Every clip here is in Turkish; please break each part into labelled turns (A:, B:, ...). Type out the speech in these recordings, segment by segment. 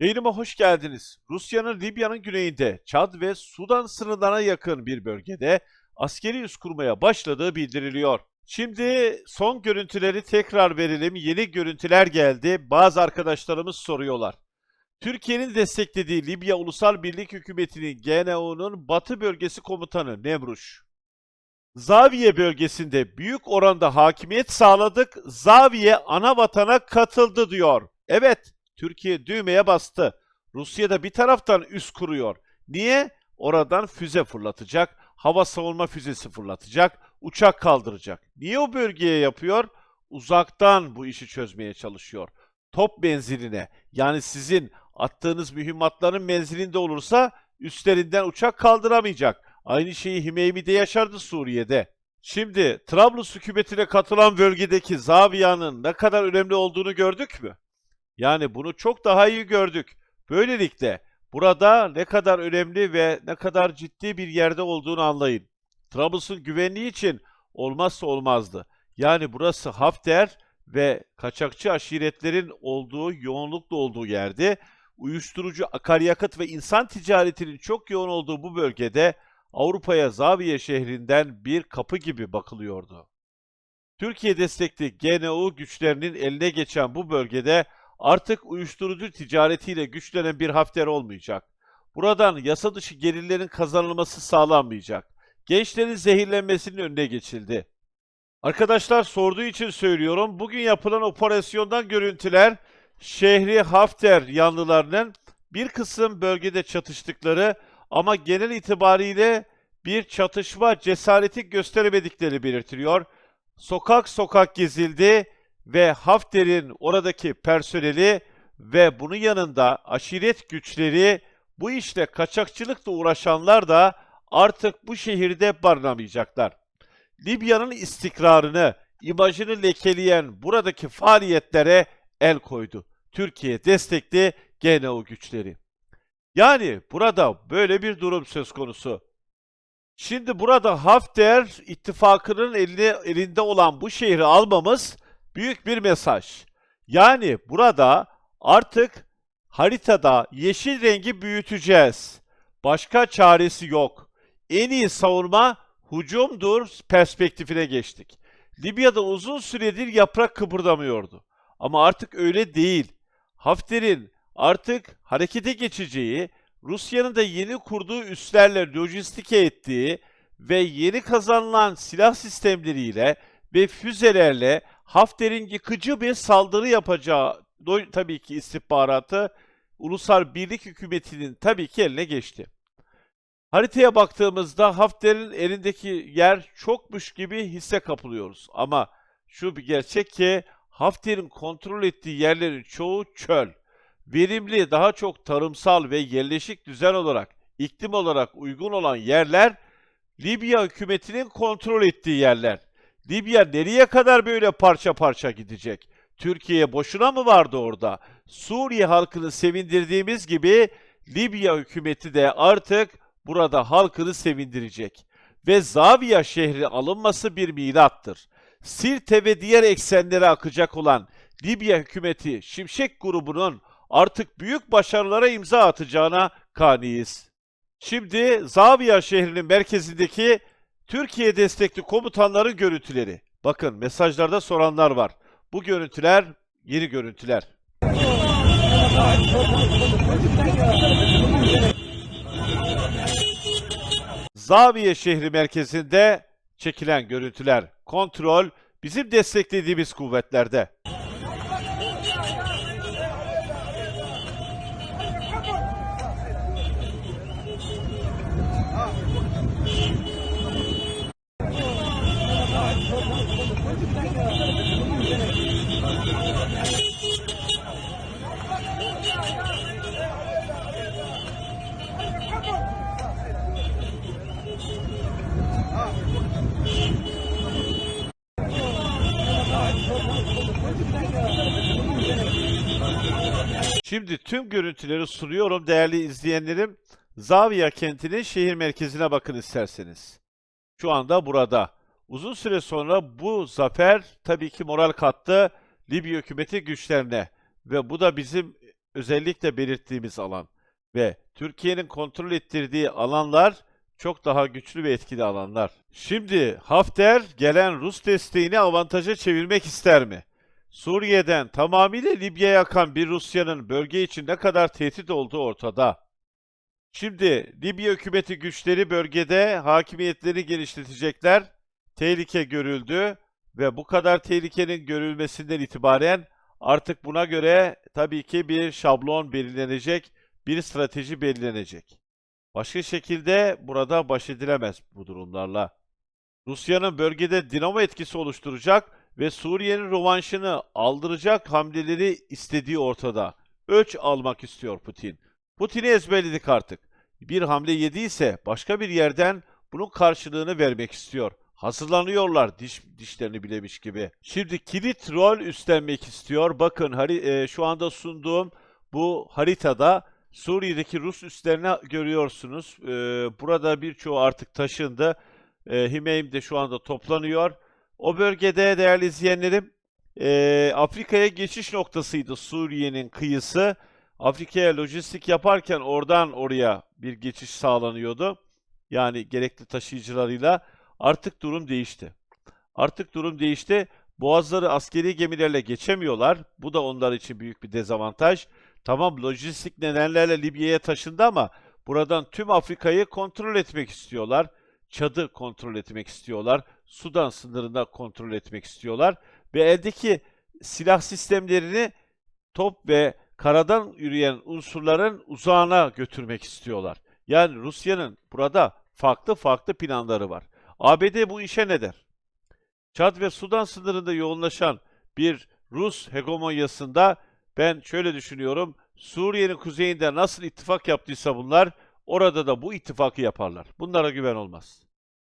A: Yayınıma hoş geldiniz. Rusya'nın Libya'nın güneyinde, Çad ve Sudan sınırlarına yakın bir bölgede askeri üs kurmaya başladığı bildiriliyor. Şimdi son görüntüleri tekrar verelim. Yeni görüntüler geldi. Bazı arkadaşlarımız soruyorlar. Türkiye'nin desteklediği Libya Ulusal Birlik Hükümeti'nin GNU'nun Batı Bölgesi Komutanı Nemruş. Zaviye bölgesinde büyük oranda hakimiyet sağladık. Zaviye ana vatana katıldı diyor. Evet, Türkiye düğmeye bastı. Rusya da bir taraftan üs kuruyor. Niye? Oradan füze fırlatacak, hava savunma füzesi fırlatacak, uçak kaldıracak. Niye o bölgeye yapıyor? Uzaktan bu işi çözmeye çalışıyor. Top menziline, yani sizin attığınız mühimmatların menzilinde olursa üstlerinden uçak kaldıramayacak. Aynı şeyi Himeymi'de yaşardı Suriye'de. Şimdi Trablus hükümetine katılan bölgedeki Zaviya'nın ne kadar önemli olduğunu gördük mü? Yani bunu çok daha iyi gördük. Böylelikle burada ne kadar önemli ve ne kadar ciddi bir yerde olduğunu anlayın. Trablus'un güvenliği için olmazsa olmazdı. Yani burası Hafter ve kaçakçı aşiretlerin olduğu, yoğunlukla olduğu yerde, uyuşturucu, akaryakıt ve insan ticaretinin çok yoğun olduğu bu bölgede Avrupa'ya Zaviye şehrinden bir kapı gibi bakılıyordu. Türkiye destekli GNU güçlerinin eline geçen bu bölgede artık uyuşturucu ticaretiyle güçlenen bir Hafter olmayacak. Buradan yasa dışı gelirlerin kazanılması sağlanmayacak. Gençlerin zehirlenmesinin önüne geçildi. Arkadaşlar sorduğu için söylüyorum. Bugün yapılan operasyondan görüntüler şehri Hafter yanlılarının bir kısım bölgede çatıştıkları ama genel itibariyle bir çatışma cesareti gösteremedikleri belirtiliyor. Sokak sokak gezildi ve Hafter'in oradaki personeli ve bunun yanında aşiret güçleri bu işle kaçakçılıkla uğraşanlar da artık bu şehirde barınamayacaklar. Libya'nın istikrarını, imajını lekeleyen buradaki faaliyetlere el koydu. Türkiye destekli GNU güçleri. Yani burada böyle bir durum söz konusu. Şimdi burada Hafter ittifakının eline, elinde olan bu şehri almamız büyük bir mesaj. Yani burada artık haritada yeşil rengi büyüteceğiz. Başka çaresi yok. En iyi savunma hücumdur perspektifine geçtik. Libya'da uzun süredir yaprak kıpırdamıyordu. Ama artık öyle değil. Hafter'in artık harekete geçeceği, Rusya'nın da yeni kurduğu üslerle lojistike ettiği ve yeni kazanılan silah sistemleriyle ve füzelerle Hafter'in yıkıcı bir saldırı yapacağı tabii ki istihbaratı Ulusal Birlik Hükümeti'nin tabii ki eline geçti. Haritaya baktığımızda Hafter'in elindeki yer çokmuş gibi hisse kapılıyoruz. Ama şu bir gerçek ki Hafter'in kontrol ettiği yerlerin çoğu çöl. Verimli, daha çok tarımsal ve yerleşik düzen olarak, iklim olarak uygun olan yerler Libya hükümetinin kontrol ettiği yerler. Libya nereye kadar böyle parça parça gidecek? Türkiye boşuna mı vardı orada? Suriye halkını sevindirdiğimiz gibi Libya hükümeti de artık burada halkını sevindirecek. Ve Zaviya şehri alınması bir milattır. Sirte ve diğer eksenlere akacak olan Libya hükümeti Şimşek grubunun artık büyük başarılara imza atacağına kaniyiz. Şimdi Zaviya şehrinin merkezindeki Türkiye destekli komutanların görüntüleri. Bakın mesajlarda soranlar var. Bu görüntüler yeni görüntüler. Zaviye şehri merkezinde çekilen görüntüler. Kontrol bizim desteklediğimiz kuvvetlerde. Şimdi tüm görüntüleri sunuyorum değerli izleyenlerim. Zaviya kentinin şehir merkezine bakın isterseniz. Şu anda burada. Uzun süre sonra bu zafer tabii ki moral kattı Libya hükümeti güçlerine. Ve bu da bizim özellikle belirttiğimiz alan ve Türkiye'nin kontrol ettirdiği alanlar çok daha güçlü ve etkili alanlar. Şimdi Hafter gelen Rus desteğini avantaja çevirmek ister mi? Suriye'den tamamıyla Libya'ya akan bir Rusya'nın bölge için ne kadar tehdit olduğu ortada. Şimdi Libya hükümeti güçleri bölgede hakimiyetleri genişletecekler. Tehlike görüldü ve bu kadar tehlikenin görülmesinden itibaren artık buna göre tabii ki bir şablon belirlenecek, bir strateji belirlenecek. Başka şekilde burada baş edilemez bu durumlarla. Rusya'nın bölgede dinamo etkisi oluşturacak ve Suriye'nin rövanşını aldıracak hamleleri istediği ortada. Ölç almak istiyor Putin. Putin'i ezberledik artık. Bir hamle yediyse başka bir yerden bunun karşılığını vermek istiyor. Hazırlanıyorlar diş, dişlerini bilemiş gibi. Şimdi kilit rol üstlenmek istiyor. Bakın hari, e, şu anda sunduğum bu haritada Suriye'deki Rus üslerini görüyorsunuz. E, burada birçoğu artık taşındı. E, Himeym de şu anda toplanıyor. O bölgede değerli izleyenlerim e, Afrika'ya geçiş noktasıydı Suriye'nin kıyısı. Afrika'ya lojistik yaparken oradan oraya bir geçiş sağlanıyordu. Yani gerekli taşıyıcılarıyla. Artık durum değişti. Artık durum değişti. Boğazları askeri gemilerle geçemiyorlar. Bu da onlar için büyük bir dezavantaj. Tamam lojistik nedenlerle Libya'ya taşındı ama buradan tüm Afrika'yı kontrol etmek istiyorlar. Çad'ı kontrol etmek istiyorlar. Sudan sınırında kontrol etmek istiyorlar. Ve eldeki silah sistemlerini top ve karadan yürüyen unsurların uzağına götürmek istiyorlar. Yani Rusya'nın burada farklı farklı planları var. ABD bu işe ne der? Çad ve Sudan sınırında yoğunlaşan bir Rus hegemonyasında ben şöyle düşünüyorum. Suriye'nin kuzeyinde nasıl ittifak yaptıysa bunlar orada da bu ittifakı yaparlar. Bunlara güven olmaz.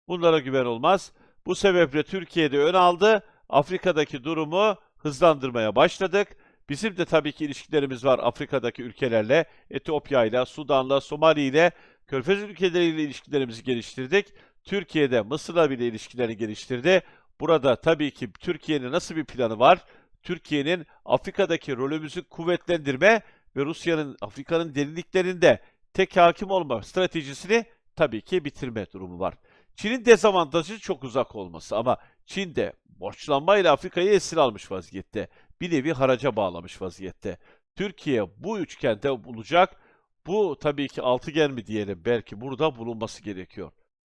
A: Bunlara güven olmaz. Bu sebeple Türkiye'de ön aldı. Afrika'daki durumu hızlandırmaya başladık. Bizim de tabii ki ilişkilerimiz var Afrika'daki ülkelerle, Etiyopya ile, Sudan'la, Somali ile, Körfez ülkeleriyle ilişkilerimizi geliştirdik. Türkiye'de Mısır'la bile ilişkilerini geliştirdi. Burada tabii ki Türkiye'nin nasıl bir planı var? Türkiye'nin Afrika'daki rolümüzü kuvvetlendirme ve Rusya'nın Afrika'nın derinliklerinde tek hakim olma stratejisini tabii ki bitirme durumu var. Çin'in dezavantajı çok uzak olması ama Çin de borçlanmayla Afrika'yı esir almış vaziyette. Bir nevi haraca bağlamış vaziyette. Türkiye bu üçgende bulacak. Bu tabii ki altıgen mi diyelim belki burada bulunması gerekiyor.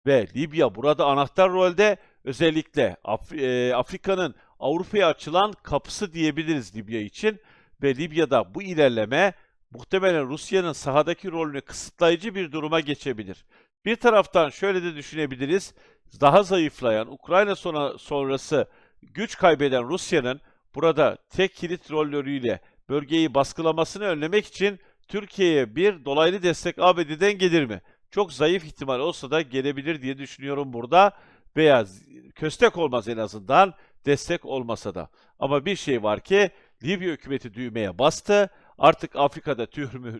A: Ve Libya burada anahtar rolde özellikle Af e, Afrika'nın Avrupa'ya açılan kapısı diyebiliriz Libya için. Ve Libya'da bu ilerleme muhtemelen Rusya'nın sahadaki rolünü kısıtlayıcı bir duruma geçebilir. Bir taraftan şöyle de düşünebiliriz. Daha zayıflayan, Ukrayna sona, sonrası güç kaybeden Rusya'nın burada tek kilit rolleriyle bölgeyi baskılamasını önlemek için Türkiye'ye bir dolaylı destek ABD'den gelir mi? Çok zayıf ihtimal olsa da gelebilir diye düşünüyorum burada. Veya köstek olmaz en azından destek olmasa da. Ama bir şey var ki Libya hükümeti düğmeye bastı. Artık Afrika'da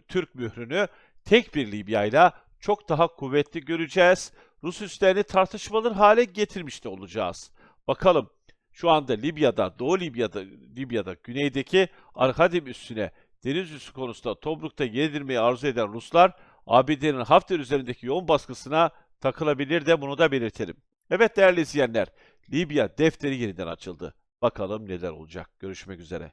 A: Türk mührünü tek bir Libya ile çok daha kuvvetli göreceğiz. Rus üslerini tartışmalı hale getirmiş de olacağız. Bakalım şu anda Libya'da, Doğu Libya'da, Libya'da güneydeki Arkadim üssüne deniz üssü konusunda Tobruk'ta yenilmeyi arzu eden Ruslar ABD'nin Hafter üzerindeki yoğun baskısına takılabilir de bunu da belirtelim. Evet değerli izleyenler, Libya defteri yeniden açıldı. Bakalım neler olacak. Görüşmek üzere.